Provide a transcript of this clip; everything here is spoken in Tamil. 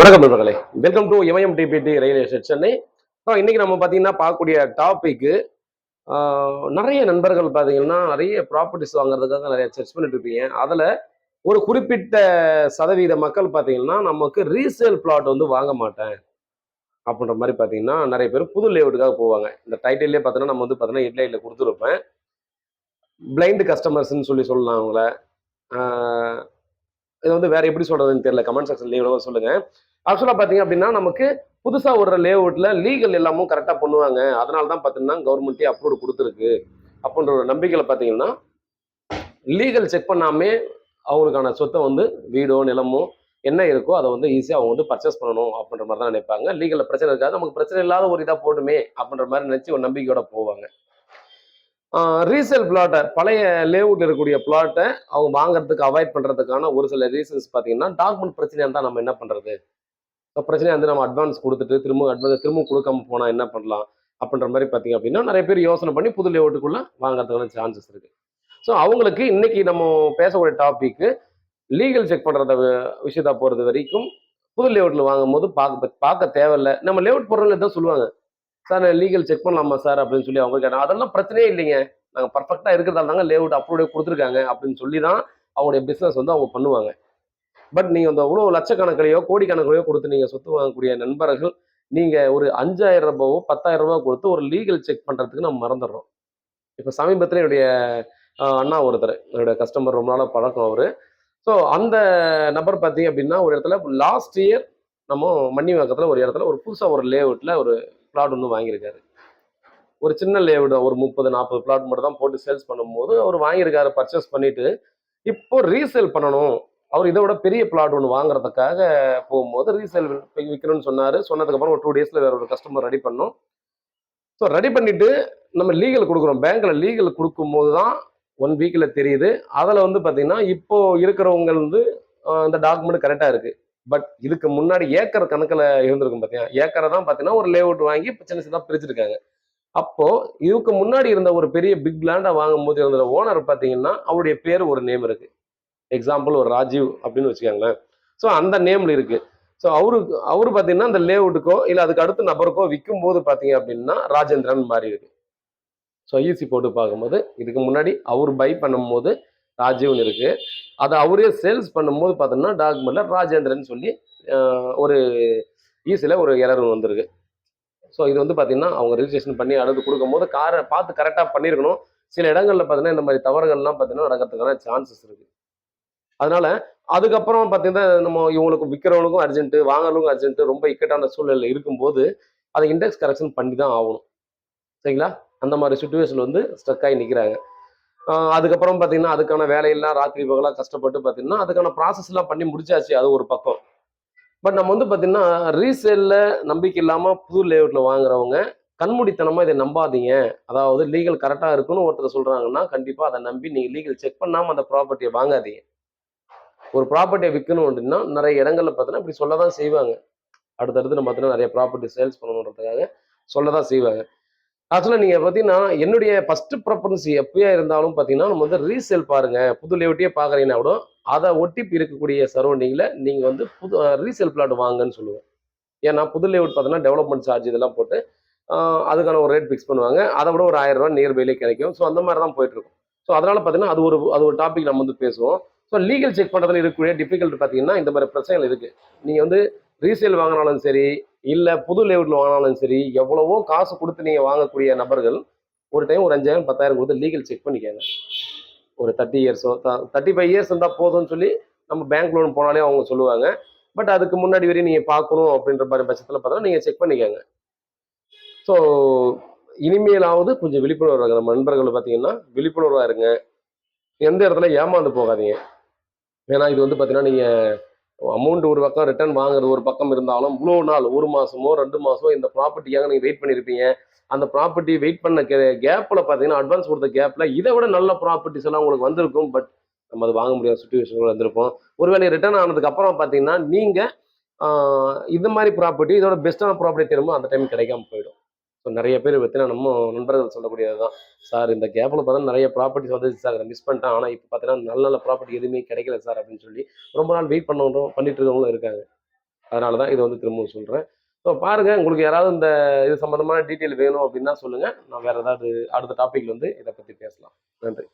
வணக்கம் நண்பர்களே. Welcome to MIM DPD railway Chennai so இன்னைக்கு நம்ம பார்த்தீங்கன்னா பார்க்கக்கூடிய டாபிக்கு நிறைய நண்பர்கள் பார்த்தீங்கன்னா நிறைய ப்ராப்பர்ட்டிஸ் வாங்குறதுக்காக நிறைய சர்ச் பண்ணிட்டு இருப்பீங்க அதில் ஒரு குறிப்பிட்ட சதவீத மக்கள் பார்த்தீங்கன்னா நமக்கு ரீசேல் பிளாட் வந்து வாங்க மாட்டேன் அப்படின்ற மாதிரி பார்த்தீங்கன்னா நிறைய பேர் புது லேஅவுட்டுக்காக போவாங்க. இந்த டைட்டிலே பார்த்தீங்கன்னா நம்ம வந்து பார்த்தீங்கன்னா ஹெட்லைட்டில் கொடுத்துருப்பேன். பிளைண்ட் கஸ்டமர்ஸ்ன்னு சொல்லி சொல்லலாம் அவங்கள. இது வந்து வேற எப்படி சொல்றதுன்னு தெரியல. கமெண்ட் செக்ஷன் செக்ஷன்ல சொல்லுங்க. ஆக்சுவலாக பார்த்தீங்க அப்படின்னா நமக்கு புதுசாக ஒரு அவுட்டில் லீகல் எல்லாமும் கரெக்டாக பண்ணுவாங்க. அதனால தான் பார்த்தீங்கன்னா கவர்மெண்ட்டே அப்ரூவ் கொடுத்துருக்கு. அப்படின்ற ஒரு நம்பிக்கையில் பார்த்தீங்கன்னா லீகல் செக் பண்ணாமே அவங்களுக்கான சொத்தை வந்து வீடோ நிலமோ என்ன இருக்கோ அதை வந்து ஈஸியாக அவங்க வந்து பர்ச்சேஸ் பண்ணணும் அப்படின்ற மாதிரி தான் நினைப்பாங்க லீகலில் பிரச்சனை இருக்காது. நமக்கு பிரச்சனை இல்லாத ஒரு இதாக போட்டுமே அப்படின்ற மாதிரி நினச்சி ஒரு நம்பிக்கையோட போவாங்க. ரீசேல் பிளாட்டை பழைய லேஅவுட்ல இருக்கக்கூடிய பிளாட்டை அவங்க வாங்குறதுக்கு அவாய்ட் பண்ணுறதுக்கான ஒரு சில ரீசன்ஸ் பார்த்தீங்கன்னா டாக்குமெண்ட் பிரச்சனையாக இருந்தால் நம்ம என்ன பண்ணுறது இப்போ பிரச்சனையாக வந்து நம்ம அட்வான்ஸ் கொடுத்துட்டு திரும்ப அட்வான்ஸ் திரும்ப கொடுக்காம போனால் என்ன பண்ணலாம்? அப்படின்ற மாதிரி பார்த்தீங்க அப்படின்னா நிறைய பேர் யோசனை பண்ணி புது லேஅவுட்டுக்குள்ளே வாங்குறதுக்கான சான்சஸ் இருக்குது ஸோ அவங்களுக்கு இன்னைக்கு நம்ம பேசக்கூடிய டாபிக்கு லீகல் செக் பண்ணுறத விஷயத்தை போகிறது வரைக்கும் புது லேஅவுட்டில் வாங்கும் போது பார்க்க பார்க்க தேவையில்லை. நம்ம லேஅவுட் போடுறவங்க தான் சொல்லுவாங்க. சார் நான் லீகல் செக் பண்ணலாமா சார் அப்படின்னு சொல்லி அவங்க கேட்டாங்க. அதெல்லாம் பிரச்சனையே இல்லைங்க. நாங்கள் பர்ஃபெக்டாக இருக்கிறதால தாங்க லேஅவுட் அப்ரூவ் கொடுத்துருக்காங்க அப்படின்னு சொல்லி தான் அவங்களுடைய பிஸ்னஸ் வந்து அவங்க பண்ணுவாங்க. பட் நீங்கள் அந்த இவ்வளோ லட்சக்கணக்கிலையோ கோடிக்கணக்கிலையோ கொடுத்து நீங்கள் சொத்து வாங்கக்கூடிய நண்பர்கள் நீங்கள் ஒரு அஞ்சாயிரம் ரூபாவோ பத்தாயிரம் ரூபாய் கொடுத்து ஒரு லீகல் செக் பண்ணுறதுக்கு நம்ம மறந்துடுறோம். இப்போ சமீபத்தில் என்னுடைய அண்ணா ஒருத்தர் என்னுடைய கஸ்டமர் ரொம்ப நாளாக பழக்கம் அவர். ஸோ அந்த நபர் பார்த்தீங்க அப்படின்னா ஒரு இடத்துல லாஸ்ட் இயர் நம்ம மன்னிவாக்கத்தில் ஒரு இடத்துல ஒரு புதுசாக ஒரு லேஅவுட்டில் ஒரு பிளாட் ஒன்று வாங்கியிருக்காரு. ஒரு சின்ன லேவிட ஒரு முப்பது நாற்பது பிளாட் மட்டும் தான் போட்டு சேல்ஸ் பண்ணும்போது அவர் வாங்கியிருக்காரு பர்ச்சேஸ் பண்ணிட்டு இப்போ ரீசேல் பண்ணணும். அவர் இதை விட பெரிய பிளாட் ஒன்று வாங்குறதுக்காக போகும்போது ரீசேல் விற்கணும்னு சொன்னார். சொன்னதுக்கப்புறம் ஒரு டூ டேஸில் வேற ஒரு கஸ்டமர் ரெடி பண்ணோம். ஸோ ரெடி பண்ணிட்டு நம்ம லீகல் கொடுக்குறோம். பேங்க்ல லீகல் கொடுக்கும்போது தான் ஒன் வீக்கில் தெரியுது. அதில் வந்து பார்த்தீங்கன்னா இப்போ இருக்கிறவங்க வந்து அந்த டாக்குமெண்ட் கரெக்டாக இருக்குது பட் இதுக்கு முன்னாடி ஏக்கர் கணக்கில் இருந்திருக்கும் பார்த்தீங்கன்னா ஏக்கரை தான் பார்த்தீங்கன்னா ஒரு லேஅவுட் வாங்கி சின்ன சின்னதாக பிரிச்சிருக்காங்க. அப்போ இதுக்கு முன்னாடி இருந்த ஒரு பெரிய பிக் லேண்டை வாங்கும் போது இருந்த ஓனர் பார்த்தீங்கன்னா அவருடைய பேர் ஒரு நேம் இருக்கு. எக்ஸாம்பிள் ஒரு ராஜீவ் அப்படின்னு வச்சுக்கோங்களேன். ஸோ அந்த நேம்ல இருக்கு. ஸோ அவருக்கு அவர் பார்த்தீங்கன்னா அந்த லேஅவுட்டுக்கோ இல்லை அதுக்கு அடுத்த நபருக்கோ விற்கும் போது பார்த்தீங்க அப்படின்னா ராஜேந்திரன் மாறி இருக்கு. ஸோ ஈஸி போட்டு பார்க்கும்போது இதுக்கு முன்னாடி அவர் பை பண்ணும்போது ராஜீவ்னு இருக்கு. அதை அவரே சேல்ஸ் பண்ணும்போது பார்த்தோம்னா டாக்குமெண்ட்ல ராஜேந்திரன் சொல்லி ஒரு ஈஸியில் ஒரு எரர் வந்திருக்கு. ஸோ இது வந்து பார்த்தீங்கன்னா அவங்க ரிஜிஸ்ட்ரேஷன் பண்ணி அடுத்து கொடுக்கும்போது காரை பார்த்து கரெக்டாக பண்ணியிருக்கணும் சில இடங்களில் பார்த்தீங்கன்னா இந்த மாதிரி தவறுகள்லாம் பார்த்தீங்கன்னா நடக்கிறதுக்கான சான்சஸ் இருக்குது அதனால அதுக்கப்புறம் பார்த்தீங்கன்னா நம்ம இவங்களுக்கு விற்கிறவங்களுக்கும் அர்ஜென்ட்டு வாங்குறவங்களுக்கும் அர்ஜென்ட்டு ரொம்ப இக்கட்டான சூழ்நிலை இருக்கும்போது அதை இண்டெக்ஸ் கரெக்ஷன் பண்ணி தான் ஆகணும். சரிங்களா? அந்த மாதிரி சுச்சுவேஷன் வந்து ஸ்ட்ரக் ஆகி நிற்கிறாங்க அதுக்கப்புறம் பார்த்தீங்கன்னா அதுக்கான வேலையெல்லாம் ராத்திரி பகலாக கஷ்டப்பட்டு பார்த்தீங்கன்னா அதுக்கான ப்ராசஸ்லாம் பண்ணி முடிச்சாச்சு அது ஒரு பக்கம். பட் நம்ம வந்து பார்த்தீங்கன்னா ரீசேலில் நம்பிக்கை இல்லாமல் புது லேஅவுட்டில் வாங்குறவங்க கண்மூடித்தனமாக இதை நம்பாதீங்க. அதாவது லீகல் கரெக்டாக இருக்குன்னு ஒருத்தர் சொல்கிறாங்கன்னா கண்டிப்பாக அதை நம்பி நீங்கள் லீகல் செக் பண்ணாமல் அந்த ப்ராப்பர்ட்டியை வாங்காதீங்க. ஒரு ப்ராப்பர்ட்டியை விற்கணும் அப்படின்னா நிறைய இடங்களில் பார்த்தீங்கன்னா இப்படி சொல்ல தான் செய்வாங்க. அடுத்தடுத்து நம்ம பார்த்தீங்கன்னா நிறைய ப்ராப்பர்ட்டி சேல்ஸ் பண்ணணுன்றதுக்காக சொல்ல தான் செய்வாங்க. ஆக்சுவலாக நீங்கள் பார்த்தீங்கன்னா என்னுடைய ஃபஸ்ட்டு ப்ரெஃபரன்ஸ் எப்பயா இருந்தாலும் பார்த்தீங்கன்னா நம்ம வந்து ரீசேல் பாருங்கள் புது லேஅவுட்டே பார்க்குறீங்கன்னா கூட அதை ஒட்டி இருக்கக்கூடிய சரௌண்டிங்கில் நீங்கள் வந்து புது ரீசேல் பிளாட் வாங்கன்னு சொல்லுவேன். ஏன்னா புது லேவுட் பார்த்தீங்கன்னா டெவலப்மெண்ட் சார்ஜ் இதெல்லாம் போட்டு அதுக்கான ஒரு ரேட் ஃபிக்ஸ் பண்ணுவாங்க. அதை விட ஒரு ஆயிரம் ரூபா நியர்பைலே கிடைக்கும். ஸோ அந்த மாதிரி தான் போயிட்டுருக்கும். ஸோ அதனால் பார்த்தீங்கன்னா அது ஒரு அது ஒரு டாபிக் நம்ம வந்து பேசுவோம். ஸோ லீகல் செக் பண்ணுறதுல இருக்கக்கூடிய டிஃபிகல்ட் பார்த்தீங்கன்னா இந்த மாதிரி பிரச்சனைகள் இருக்குது நீங்கள் வந்து ரீசேல் வாங்கினாலும் சரி இல்லை புது லேவுட்ல வாங்கினாலும் சரி எவ்வளவோ காசு கொடுத்து நீங்கள் வாங்கக்கூடிய நபர்கள் ஒரு டைம் ஒரு அஞ்சாயிரம் பத்தாயிரம் கொடுத்து லீகல் செக் பண்ணிக்கோங்க. ஒரு தேர்ட்டி இயர்ஸோ தேர்ட்டி ஃபைவ் இயர்ஸ் இருந்தால் போதும்னு சொல்லி நம்ம பேங்க் லோன் போனாலே அவங்க சொல்லுவாங்க. பட் அதுக்கு முன்னாடி வரையும் நீங்கள் பார்க்கணும் அப்படின்ற மாதிரி பட்சத்தில் பார்த்தா நீங்கள் செக் பண்ணிக்கோங்க. ஸோ இனிமேலாவது கொஞ்சம் விழிப்புணர்வு இருங்க நம்ம நண்பர்கள் பார்த்தீங்கன்னா விழிப்புணர்வாக இருங்க. எந்த இடத்துல ஏமாந்து போகாதீங்க. ஏன்னா இது வந்து பார்த்தீங்கன்னா நீங்கள் அமௌண்ட் ஒரு பக்கம் ரிட்டர்ன் வாங்குறது ஒரு பக்கம் இருந்தாலும் இவ்வளோ நாள் ஒரு மாதமோ ரெண்டு மாதமோ இந்த ப்ராப்பர்ட்டிக்காக நீங்கள் வெயிட் பண்ணியிருப்பீங்க அந்த ப்ராப்பர்ட்டி வெயிட் பண்ண கேப்பில் பார்த்தீங்கன்னா அட்வான்ஸ் கொடுத்த கேப்பில் இதை விட நல்ல ப்ராப்பர்ட்டிஸ் எல்லாம் உங்களுக்கு வந்திருக்கும். பட் நம்ம அது வாங்க முடியாத சுச்சுவேஷன் வந்திருப்போம். ஒருவேளை ரிட்டர்ன் ஆனதுக்கு அப்புறம் பார்த்தீங்கன்னா நீங்கள் இந்த மாதிரி ப்ராப்பர்ட்டி இதோட பெஸ்ட்டான ப்ராப்பர்ட்டி திரும்ப அந்த டைம் கிடைக்காம போயிடும். ஸோ நிறைய பேர் பார்த்தீங்கன்னா நம்ம நண்பர்கள் சொல்லக்கூடியது தான் சார் இந்த கேப்பில் பார்த்தா நிறைய ப்ராப்பர்ட்டிஸ் வந்துச்சு சார் மிஸ் பண்ணிட்டேன். ஆனால் இப்போ பார்த்தீங்கன்னா நல்ல நல்ல ப்ராப்பர்ட்டி எதுவுமே கிடைக்கல சார் அப்படின்னு சொல்லி ரொம்ப நாள் வெயிட் பண்ணுறோம் பண்ணிட்டு இருக்கவங்களும் இருக்காங்க. அதனால தான் இதை வந்து திரும்பவும் சொல்கிறேன் ஸோ பாருங்கள் உங்களுக்கு யாராவது இந்த இது சம்மந்தமான டீட்டெயில் வேணும் அப்படின்னா சொல்லுங்கள் நான் வேறு ஏதாவது அடுத்த டாப்பிக்கில் வந்து இதை பற்றி பேசலாம். நன்றி.